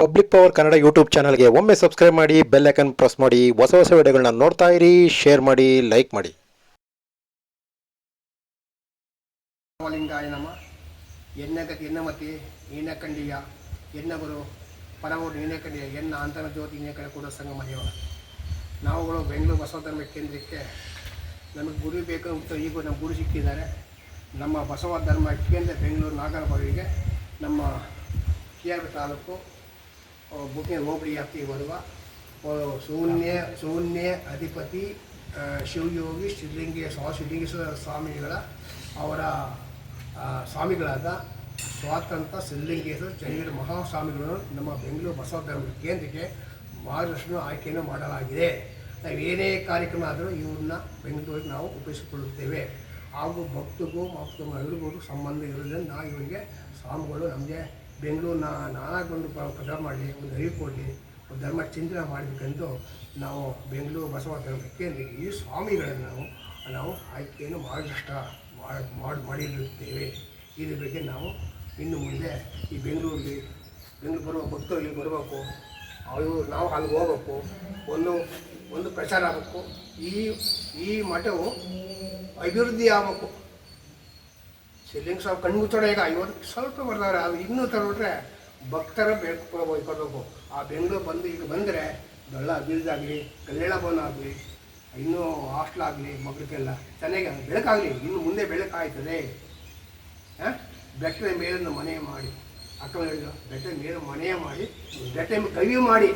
Public power Kannada YouTube ಚಾನಲ್ಗೆ ಒಮ್ಮೆ subscribe ಮಾಡಿ ಬೆಲ್ ಐಕನ್ ಪ್ರೆಸ್ ಮಾಡಿ, ಹೊಸ ಹೊಸ ವಿಡಿಯೋಗಳನ್ನ ನೋಡ್ತಾ ಇರಿ ಶೇರ್ ಮಾಡಿ ಲೈಕ್ ಮಾಡಿ. ಎನ್ನಮತಿ ಎನ್ನವರು ಎನ್ನ ಕಡೆ ಸಂಗಮದೇವ ನಾವುಗಳು ಬೆಂಗಳೂರು ಬಸವ ಧರ್ಮ ಕೇಂದ್ರಕ್ಕೆ ನಮಗೆ ಗುರಿ ಬೇಕು ಅಂತ ಈಗ ನಮ್ಮ ಗುರು ಸಿಕ್ಕಿದ್ದಾರೆ. ನಮ್ಮ ಬಸವ ಧರ್ಮ ಕೇಂದ್ರ ಬೆಂಗಳೂರು ನಾಗರಬಾವಿಗೆ, ನಮ್ಮ ಕೆ ಆರ್ ತಾಲೂಕು ಬುಕಿಂಗ್ ಹೋಬಳಿ ವ್ಯಾಪ್ತಿಗೆ ಬರುವ ಶೂನ್ಯ ಶೂನ್ಯ ಅಧಿಪತಿ ಶಿವಯೋಗಿ ಶಿವಯೋಗಿ ಶಿವಲಿಂಗೇಶ್ವರ ಶಿವಲಿಂಗೇಶ್ವರ ಸ್ವಾಮಿಗಳ ಅವರ ಸ್ವಾಮಿಗಳಾದ ಸ್ವಾತಂತ್ರ್ಯ ಸಿದ್ಧಲಿಂಗೇಶ್ವರ ಮಹಾ ಮಹಾಸ್ವಾಮಿಗಳನ್ನು ನಮ್ಮ ಬೆಂಗಳೂರು ಬಸವ ಧರ್ಮ ಕೇಂದ್ರಕ್ಕೆ ಮಾರ್ಗದರ್ಶನ ಆಯ್ಕೆಯನ್ನು ಮಾಡಲಾಗಿದೆ. ನಾವು ಏನೇ ಕಾರ್ಯಕ್ರಮ ಆದರೂ ಇವ್ರನ್ನ ಬೆಂಗಳೂರಿಗೆ ನಾವು ಉಪಯೋಗಿಸಿಕೊಳ್ಳುತ್ತೇವೆ ಹಾಗೂ ಭಕ್ತಿಗೂ ಮತ್ತು ಎಲ್ರಿಗೂ ಸಂಬಂಧ ಇರೋದ್ರಿಂದ ಇವರಿಗೆ ಸ್ವಾಮಿಗಳು ನಮಗೆ ಬೆಂಗಳೂರು ನಾನಾ ಒಂದು ಪ್ರಚಾರ ಮಾಡಲಿ ಒಂದು ಅರಿವು ಕೊಡಲಿ ಒಂದು ಧರ್ಮ ಚಿಂತನೆ ಮಾಡಬೇಕೆಂದು ನಾವು ಬೆಂಗಳೂರು ಬಸವ ಧರ್ಮಕ್ಕೆ ಈ ಸ್ವಾಮಿಗಳನ್ನು ನಾವು ನಾವು ಆಯ್ಕೆಯನ್ನು ಮಾಡಿದಷ್ಟ ಮಾಡಿ ಮಾಡಿರುತ್ತೇವೆ. ಇದ್ರ ಬಗ್ಗೆ ನಾವು ಇನ್ನು ಮುಂದೆ ಈ ಬೆಂಗಳೂರಿಗೆ, ಬೆಂಗಳೂರು ಬರುವ ಭಕ್ತರು ಇಲ್ಲಿ ಬರಬೇಕು. ಅವರು ನಾವು ಅಲ್ಲಿ ಹೋಗ್ಬೇಕು. ಒಂದು ಒಂದು ಪ್ರಚಾರ ಆಗಬೇಕು. ಈ ಈ ಮಠವು ಅಭಿವೃದ್ಧಿ ಆಗಬೇಕು. ಶಿವಲಿಂಗ ಸ್ವಾಮಿ ಕಣ್ಣು ಮುಚ್ಚೋಣ ಈಗ ಐವತ್ತು, ಸ್ವಲ್ಪ ಬರ್ತಾರೆ ಅದು ಇನ್ನೂ ತಗೊಂಡ್ರೆ ಭಕ್ತರ ಬೇಕು ಕೊಡಬೇಕು ಆ ಬೆಂಗಳೂರು ಬಂದು ಈಗ ಬಂದರೆ ಆಗಲಿ, ಕಲ್ಯಾಣ ಭವನ ಆಗಲಿ, ಇನ್ನೂ ಹಾಸ್ಟ್ಲ್ ಆಗಲಿ ಮಕ್ಕಳಿಗೆಲ್ಲ ಚೆನ್ನಾಗಿ ಬೆಳಕಾಗಲಿ, ಇನ್ನು ಮುಂದೆ ಬೆಳಕಾಯ್ತದೆ. ಹಾಂ? ಬೆಟ್ಟದ ಮೇಲನ್ನು ಮನೆ ಮಾಡಿ ಅಕ್ಕ ಹೇಳಿದ್ರು, ಬೆಟ್ಟದ ಮೇಲೆ ಮನೆ ಮಾಡಿ ಬೆಟ್ಟ ಕವಿ ಮಾಡಿ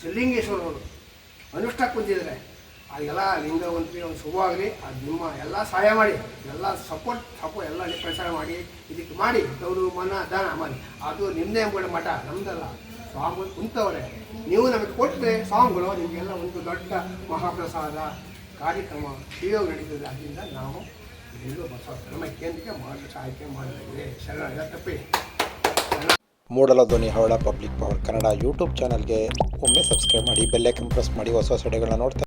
ಸಿಲ್ಲಿಂಗೇಶ್ವರವರು ಅನುಷ್ಠಾನ ಕುಂತಿದ್ದಾರೆ. ಅದೆಲ್ಲ ಲಿಂಗವಂತರಿಗೆ ಒಂದು ಶುಭ ಆಗಲಿ, ಅದು ನಿಮ್ಮ ಎಲ್ಲ ಸಹಾಯ ಮಾಡಿ, ಎಲ್ಲ ಸಪೋರ್ಟ್ ಸಪೋರ್ಟ್ ಎಲ್ಲ ಪ್ರಚಾರ ಮಾಡಿ, ಇದಕ್ಕೆ ಮಾಡಿ ತವರು ಮನ, ದಾನ ಮಾಡಿ. ಅದು ನಿಮ್ಮದೇ ಎಂಬುದು ಮಠ ನಮ್ಮದಲ್ಲ ಸ್ವಾಮಿಗಳು ಕುಂತವ್ರೆ, ನೀವು ನಮಗೆ ಕೊಟ್ಟರೆ ಸ್ವಾಮಿಗಳು, ನಿಮಗೆಲ್ಲ ಒಂದು ದೊಡ್ಡ ಮಹಾಪ್ರಸಾದ ಕಾರ್ಯಕ್ರಮ ಶಿವಯೋಗ ನಡೀತದೆ. ಅದರಿಂದ ನಾವು ಎಲ್ಲೂ ಬಸವ ನಮ್ಮ ಕೇಂದ್ರಕ್ಕೆ ಮಾಡಿ ಸಹಾಯಕ್ಕೆ ಮಾಡಲಾಗಿದೆ. ಶರಣ ತಪ್ಪಿ? ಮೂಡಲ ಧ್ವನಿ ಹವಳ ಪಬ್ಲಿಕ್ ಪವರ್ ಕನ್ನಡ ಯೂಟ್ಯೂಬ್ ಚಾನಲ್ಗೆ ಒಮ್ಮೆ ಸಬ್ಸ್ಕ್ರೈಬ್ ಮಾಡಿ, ಬೆಲ್ ಐಕನ್ ಪ್ರೆಸ್ ಮಾಡಿ, ಹೊಸ ಹೊಸ ವಿಡಿಯೋಗಳನ್ನ ನೋಡ್ತಾ